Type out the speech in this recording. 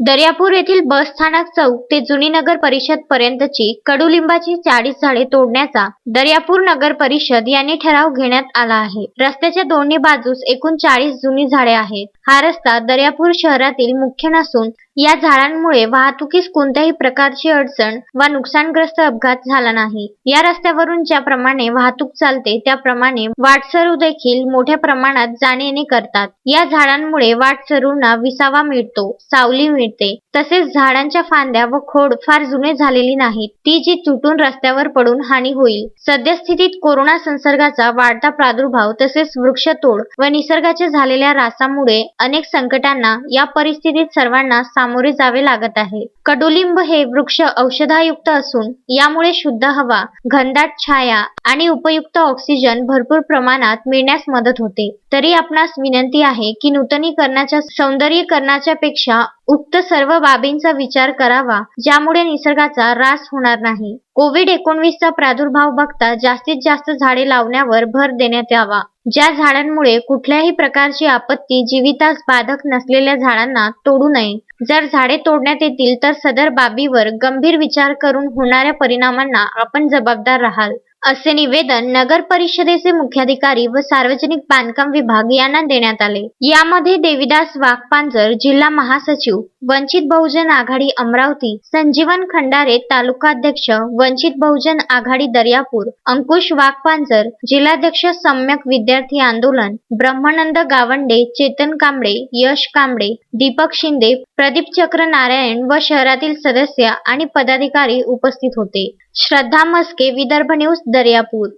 दर्यापूर येथील बस स्थानक चौक ते जुनी नगर परिषद पर्यंतची कडुलिंबाची चाळीस झाडे तोडण्याचा दर्यापूर नगर परिषद यांनी ठराव घेण्यात आला आहे. रस्त्याच्या दोन्ही बाजूस एकूण चाळीस जुनी झाडे आहेत. हा रस्ता दर्यापूर शहरातील मुख्य नसून या झाडांमुळे वाहतुकीस कोणत्याही प्रकारची अडचण वा नुकसानग्रस्त अपघात झाला नाही. या रस्त्यावरून ज्याप्रमाणे वाहतूक चालते त्याप्रमाणे वाटसरू देखील मोठ्या प्रमाणात जाणे येणे करतात. या झाडांमुळे वाटसरूंना विसावा मिळतो सावली मिळते. तसेच झाडांच्या फांद्या व खोड फार जुने झालेली नाहीत. ती जी तुटून रस्त्यावर पडून हानी होईल. सद्यस्थितीत कोरोना संसर्गाचा वाढता प्रादुर्भाव तसेच वृक्षतोड व निसर्गाच्या झालेल्या रासामुळे अनेक संकटांना या परिस्थितीत सर्वांना सामोरे जावे लागत आहे. कडुलिंब हे वृक्ष औषधायुक्त असून यामुळे शुद्ध हवा घनदाट छाया आणि उपयुक्त ऑक्सिजन भरपूर प्रमाणात मिळण्यास मदत होते. तरी आपणास विनंती आहे की नूतनीकरणाच्या सौंदर्यीकरणाच्या पेक्षा उक्त सर्व बाबींचा विचार करावा ज्यामुळे निसर्गाचा ऱ्हास होणार नाही. कोविड एकोणवीसचा प्रादुर्भाव बघता जास्तीत जास्त झाडे लावण्यावर भर देण्यात यावा. ज्या झाडांमुळे कुठल्याही प्रकारची आपत्ती जीवितास बाधक नसलेल्या झाडांना तोडू नये. जर झाडे तोडण्यात येतील तर सदर बाबीवर गंभीर विचार करून होणाऱ्या परिणामांना आपण जबाबदार राहाल. असे निवेदन नगर परिषदेचे मुख्याधिकारी व सार्वजनिक बांधकाम विभाग यांना देण्यात आले. यामध्ये देविदास वाघपांजर जिल्हा महासचिव वंचित बहुजन आघाडी अमरावती संजीवन खंडारे तालुकाध्यक्ष वंचित बहुजन आघाडी दर्यापूर अंकुश वाघपांजर जिल्हाध्यक्ष सम्यक विद्यार्थी आंदोलन ब्रह्मानंद गावंडे चेतन कांबळे यश कांबळे दीपक शिंदे प्रदीप चक्र नारायण व शहरातील सदस्य आणि पदाधिकारी उपस्थित होते. श्रद्धा मस्के विदर्भ न्यूज दर्यापूर